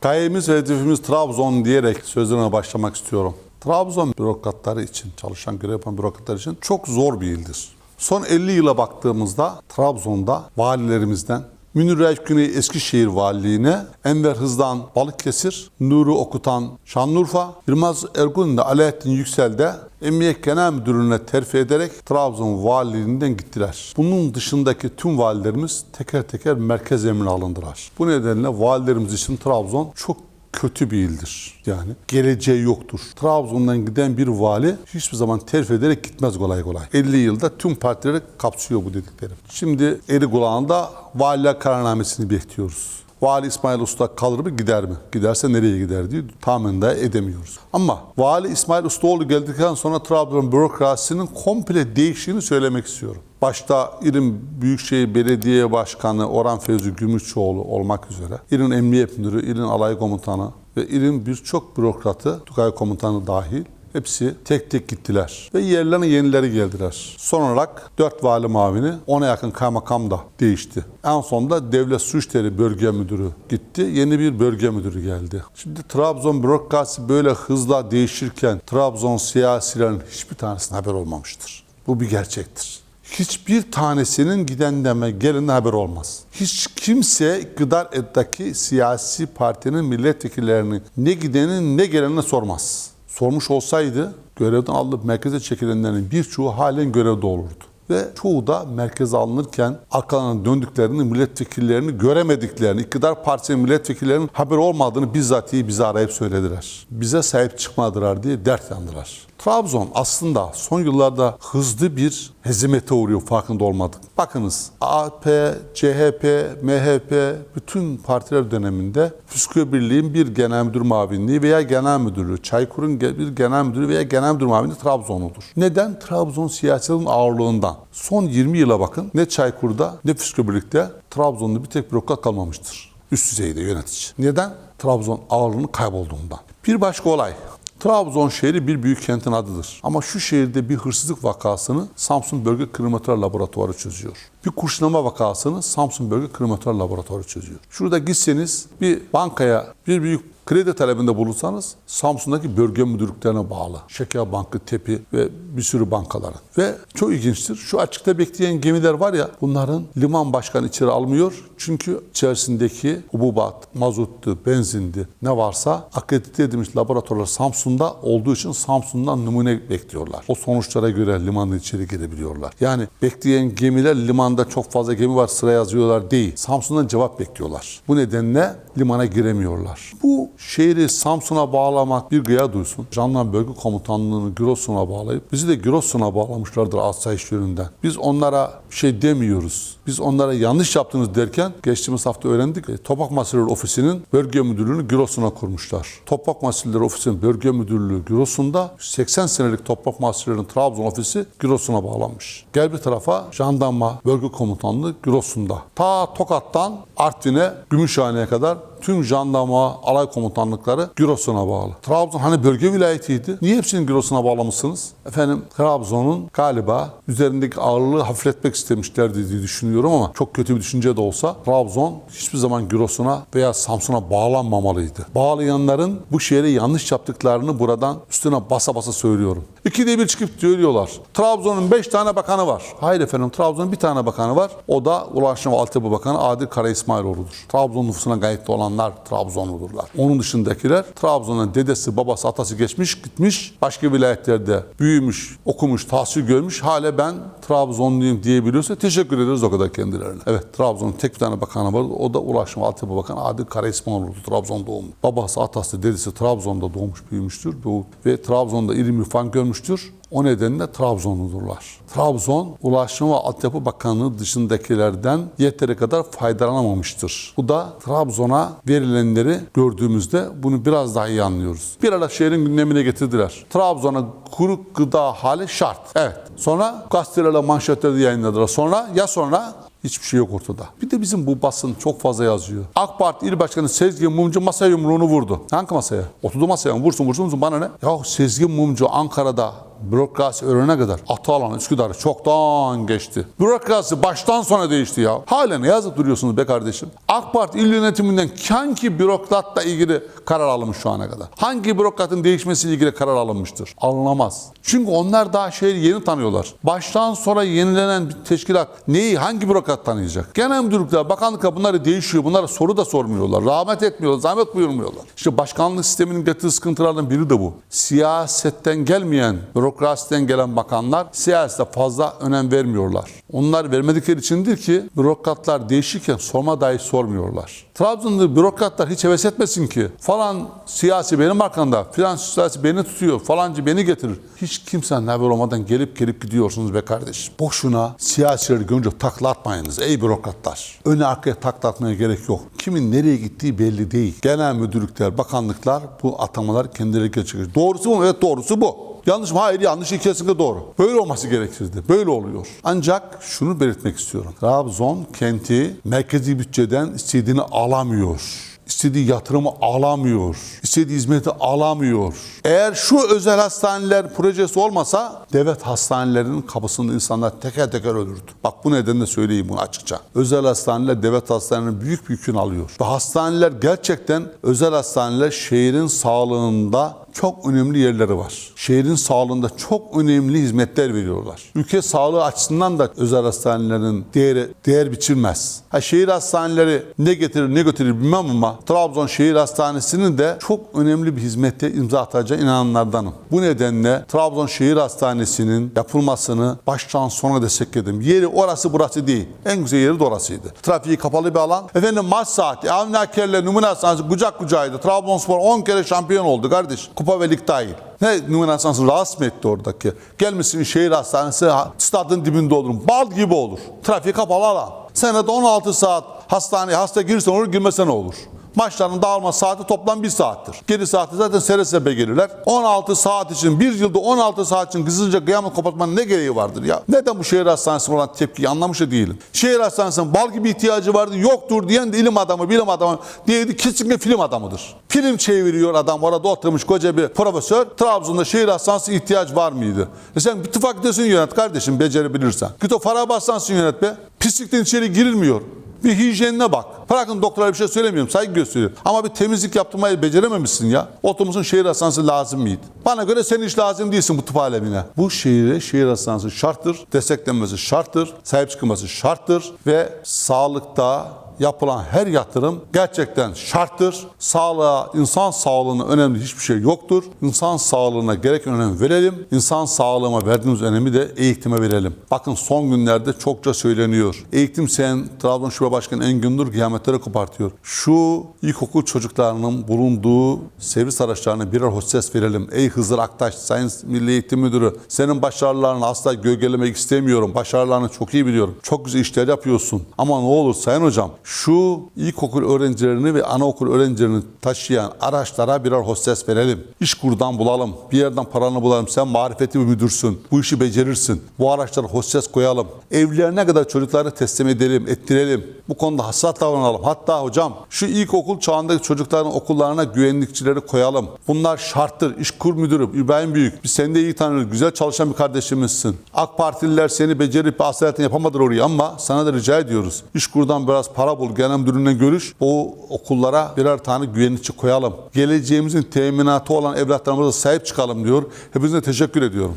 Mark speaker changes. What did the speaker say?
Speaker 1: Gayemiz ve hedefimiz Trabzon diyerek sözlerine başlamak istiyorum. Trabzon bürokratları için, çalışan görev yapan bürokratlar için çok zor bir ildir. Son 50 yıla baktığımızda Trabzon'da valilerimizden Münir Güney Eskişehir Valiliğine, Enver Hızdan Balıkesir, Nuri Okutan Şanlıurfa, Yılmaz Ergun ile Alaaddin Yüksel de Emniyet Genel Müdürlüğü'ne terfi ederek Trabzon Valiliğinden gittiler. Bunun dışındaki tüm valilerimiz teker teker merkez emrine alındılar. Bu nedenle valilerimiz için Trabzon çok kötü bir ildir. Yani geleceği yoktur. Trabzon'dan giden bir vali hiçbir zaman terfi ederek gitmez kolay kolay. 50 yılda tüm partileri kapsıyor bu dediklerim. Şimdi eri kulağında valiler kararnamesini bekliyoruz. Vali İsmail Usta kalır mı gider mi? Giderse nereye gider diye tahmin de edemiyoruz. Ama Vali İsmail Ustaoğlu geldikten sonra Trabzon bürokrasisinin komple değiştiğini söylemek istiyorum. Başta İrim Büyükşehir Belediye Başkanı Orhan Fevzi Gümüşçoğlu olmak üzere İrin Emniyet Müdürü, İrin Alay Komutanı ve İrin birçok bürokratı, Tugay Komutanı dahil Hepsi tek tek gittiler ve yerlerine yenileri geldiler. Son olarak 4 vali mavini, 10'a yakın kaymakam da değişti. En sonunda Devlet Su Bölge Müdürü gitti, yeni bir bölge müdürü geldi. Şimdi Trabzon bürokrasi böyle hızla değişirken Trabzon siyasilerin hiçbir tanesine haber olmamıştır. Bu bir gerçektir. Hiçbir tanesinin giden deme gelin haber olmaz. Hiç kimse etteki siyasi partinin milletvekillerini ne gidenin ne gelenine sormaz sormuş olsaydı görevden alınıp merkeze çekilenlerin birçoğu halen görevde olurdu. Ve çoğu da merkeze alınırken arkalarına döndüklerini, milletvekillerini göremediklerini, iktidar partisinin milletvekillerinin haber olmadığını bizzatihi bize arayıp söylediler. Bize sahip çıkmadılar diye dert yandılar. Trabzon aslında son yıllarda hızlı bir hezimete uğruyor farkında olmadık. Bakınız AP, CHP, MHP bütün partiler döneminde Püskü Birliği'nin bir genel müdür mavinliği veya genel müdürlüğü, Çaykur'un bir genel müdürü veya genel müdür mavinliği Trabzon'udur. Neden? Trabzon siyasetinin ağırlığından. Son 20 yıla bakın ne Çaykur'da ne Püskü Birlik'te Trabzon'da bir tek bürokrat kalmamıştır. Üst düzeyde yönetici. Neden? Trabzon ağırlığının kaybolduğundan. Bir başka olay. Trabzon şehri bir büyük kentin adıdır. Ama şu şehirde bir hırsızlık vakasını Samsun Bölge Krimatör Laboratuvarı çözüyor. Bir kurşunlama vakasını Samsun Bölge Krimatör Laboratuvarı çözüyor. Şurada gitseniz bir bankaya bir büyük kredi talebinde bulunsanız Samsun'daki bölge müdürlüklerine bağlı. Şeker Bankı, Tepi ve bir sürü bankaların. Ve çok ilginçtir. Şu açıkta bekleyen gemiler var ya bunların liman başkanı içeri almıyor. Çünkü içerisindeki hububat, mazottu, benzindi ne varsa akredite edilmiş laboratuvarlar Samsun'da olduğu için Samsun'dan numune bekliyorlar. O sonuçlara göre limanın içeri girebiliyorlar. Yani bekleyen gemiler limanda çok fazla gemi var sıra yazıyorlar değil. Samsun'dan cevap bekliyorlar. Bu nedenle limana giremiyorlar. Bu şehri Samsun'a bağlamak bir gıya duysun. Jandarma Bölge Komutanlığı'nı Giresun'a bağlayıp bizi de Giresun'a bağlamışlardır asayiş. Biz onlara bir şey demiyoruz. Biz onlara yanlış yaptınız derken geçtiğimiz hafta öğrendik. E, Toprak Masirleri Ofisi'nin bölge müdürlüğünü Giresun'a kurmuşlar. Toprak Masirleri Ofisi'nin bölge müdürlüğü Giresun'da 80 senelik Toprak Masirleri'nin Trabzon ofisi Giresun'a bağlanmış. Gel bir tarafa jandarma bölge komutanlığı Giresun'da. Ta Tokat'tan Artvin'e Gümüşhane'ye kadar tüm jandarma alay komutanlıkları Giresun'a bağlı. Trabzon hani bölge vilayetiydi. Niye hepsini Giresun'a bağlamışsınız? Efendim Trabzon'un galiba üzerindeki ağırlığı hafifletmek istemişlerdi diye düşünüyorum ama çok kötü bir düşünce de olsa Trabzon hiçbir zaman Giresun'a veya Samsun'a bağlanmamalıydı. Bağlayanların bu şehre yanlış yaptıklarını buradan üstüne basa basa söylüyorum. İkide bir çıkıp söylüyorlar. Trabzon'un 5 tane bakanı var. Hayır efendim Trabzon'un bir tane bakanı var. O da Ulaştırma ve Altyapı Bakanı Adil Kara İsmailoğlu'dur. Trabzon nüfusuna kayıtlı olanlar Trabzonludurlar. Onun dışındakiler Trabzon'un dedesi, babası, atası geçmiş, gitmiş. Başka vilayetlerde büyümüş, okumuş, tahsil görmüş. Hala ben Trabzonluyum diyebiliyorsa teşekkür ederiz o kadar kendilerine. Evet Trabzon'un tek bir tane bakanı var. O da Ulaştırma ve Altyapı Bakanı Adil Kara İsmailoğlu. Trabzon doğumlu. Babası, atası, dedesi Trabzon'da doğmuş, büyümüştür. Ve Trabzon'da ilim irfan görmüştür. O nedenle Trabzonludurlar. Trabzon, Ulaştırma ve Altyapı Bakanlığı dışındakilerden yeteri kadar faydalanamamıştır. Bu da Trabzon'a verilenleri gördüğümüzde bunu biraz daha iyi anlıyoruz. Bir ara şehrin gündemine getirdiler. Trabzon'a kuru gıda hali şart. Evet. Sonra gazetelerle manşetlerde yayınladılar. Sonra ya sonra Hiçbir şey yok ortada. Bir de bizim bu basın çok fazla yazıyor. AK Parti İl Başkanı Sezgin Mumcu masaya yumruğunu vurdu. Hangi masaya? Oturdu masaya. Vursun vursun vursun bana ne? Ya Sezgin Mumcu Ankara'da bürokrasi öğrenene kadar Atalan Üsküdar çoktan geçti. Bürokrasi baştan sona değişti ya. Hala ne yazıp duruyorsunuz be kardeşim? AK Parti il yönetiminden hangi bürokratla ilgili karar alınmış şu ana kadar? Hangi bürokratın değişmesiyle ilgili karar alınmıştır? Alınamaz. Çünkü onlar daha şehri yeni tanıyorlar. Baştan sonra yenilenen bir teşkilat neyi, hangi bürokrat tanıyacak? Genel müdürlükler, bakanlıklar bunları değişiyor. Bunlara soru da sormuyorlar. Rahmet etmiyorlar, zahmet buyurmuyorlar. İşte başkanlık sisteminin getirdiği sıkıntılardan biri de bu. Siyasetten gelmeyen, bürokrasiden gelen bakanlar siyasete fazla önem vermiyorlar. Onlar vermedikleri içindir ki bürokratlar değişirken sorma dahi sormuyorlar. Trabzon'da bürokratlar hiç heves etmesin ki falan siyasi benim arkamda, filan siyasi beni tutuyor, falancı beni getirir. Hiç kimsenin haber olmadan gelip gelip gidiyorsunuz be kardeşim. Boşuna siyasileri görünce takla atmayınız ey bürokratlar. Öne arkaya takla atmaya gerek yok. Kimin nereye gittiği belli değil. Genel müdürlükler, bakanlıklar bu atamalar kendileri geçirir. Doğrusu bu? Evet doğrusu bu. Yanlış mı? Hayır yanlış kesinlikle doğru. Böyle olması gerekirdi. Böyle oluyor. Ancak şunu belirtmek istiyorum. Trabzon kenti merkezi bütçeden istediğini alamıyor. İstediği yatırımı alamıyor. İstediği hizmeti alamıyor. Eğer şu özel hastaneler projesi olmasa devlet hastanelerinin kapısında insanlar teker teker ölürdü. Bak bu nedenle söyleyeyim bunu açıkça. Özel hastaneler devlet hastanelerinin büyük bir yükünü alıyor. Ve hastaneler gerçekten özel hastaneler şehrin sağlığında çok önemli yerleri var. Şehrin sağlığında çok önemli hizmetler veriyorlar. Ülke sağlığı açısından da özel hastanelerin değeri, değer biçilmez. Ha, şehir hastaneleri ne getirir ne götürür bilmem ama Trabzon Şehir Hastanesi'nin de çok önemli bir hizmette imza atacağı inananlardanım. Bu nedenle Trabzon Şehir Hastanesi'nin yapılmasını baştan sona destekledim. Yeri orası burası değil. En güzel yeri de orasıydı. Trafiği kapalı bir alan. Efendim maç saati, Avni Aker'le Numune Hastanesi kucak kucağıydı. Trabzonspor 10 kere şampiyon oldu kardeş. Kupa ve lig dahil. Ne Hastanesi rahatsız mı etti oradaki? Gelmişsin şehir hastanesi ha- stadın dibinde olur. Bal gibi olur. Trafiği kapalı alan. Senede 16 saat hastaneye hasta girsen olur girmesen olur. Maçların dağılma saati toplam bir saattir. Geri saati zaten sere sebe gelirler. 16 saat için, bir yılda 16 saat için kızılca kıyamet kapatmanın ne gereği vardır ya? Neden bu şehir hastanesi olan tepkiyi anlamış değilim. Şehir hastanesinin bal gibi ihtiyacı vardı, yoktur diyen de ilim adamı, bilim adamı diye kesinlikle film adamıdır. Film çeviriyor adam orada oturmuş koca bir profesör. Trabzon'da şehir hastanesi ihtiyaç var mıydı? E sen bir tıp fakültesini yönet kardeşim becerebilirsen. Git o Farah Hastanesi'ni yönet be. Pislikten içeri girilmiyor. Bir hijyenine bak. Bırakın doktora bir şey söylemiyorum. Saygı gösteriyorum. Ama bir temizlik yaptırmayı becerememişsin ya. Otomuzun şehir hastanesi lazım mıydı? Bana göre sen hiç lazım değilsin bu tıp alemine. Bu şehire şehir hastanesi şarttır. Desteklenmesi şarttır. Sahip çıkılması şarttır. Ve sağlıkta yapılan her yatırım gerçekten şarttır. Sağlığa, insan sağlığına önemli hiçbir şey yoktur. İnsan sağlığına gereken önem verelim. İnsan sağlığına verdiğimiz önemi de eğitime verelim. Bakın son günlerde çokça söyleniyor. Eğitim sen Trabzon Şube Başkanı Engin Dur kıyametleri kopartıyor. Şu ilkokul çocuklarının bulunduğu servis araçlarına birer hostes verelim. Ey Hızır Aktaş, Sayın Milli Eğitim Müdürü, senin başarılarını asla gölgelemek istemiyorum. Başarılarını çok iyi biliyorum. Çok güzel işler yapıyorsun. Ama ne olur Sayın Hocam, şu ilkokul öğrencilerini ve anaokul öğrencilerini taşıyan araçlara birer hostes verelim. İş kurdan bulalım. Bir yerden paranı bulalım. Sen marifetli bir müdürsün. Bu işi becerirsin. Bu araçlara hostes koyalım. Evlerine kadar çocukları teslim edelim, ettirelim. Bu konuda hassas davranalım. Hatta hocam şu ilkokul çağındaki çocukların okullarına güvenlikçileri koyalım. Bunlar şarttır. İşkur müdürü İbrahim Büyük. Biz seni de iyi tanıyoruz. Güzel çalışan bir kardeşimizsin. AK Partililer seni becerip asaletin yapamadılar orayı ama sana da rica ediyoruz. İşkurdan biraz para bul. Genel müdürünle görüş. O okullara birer tane güvenlikçi koyalım. Geleceğimizin teminatı olan evlatlarımıza sahip çıkalım diyor. Hepinize teşekkür ediyorum.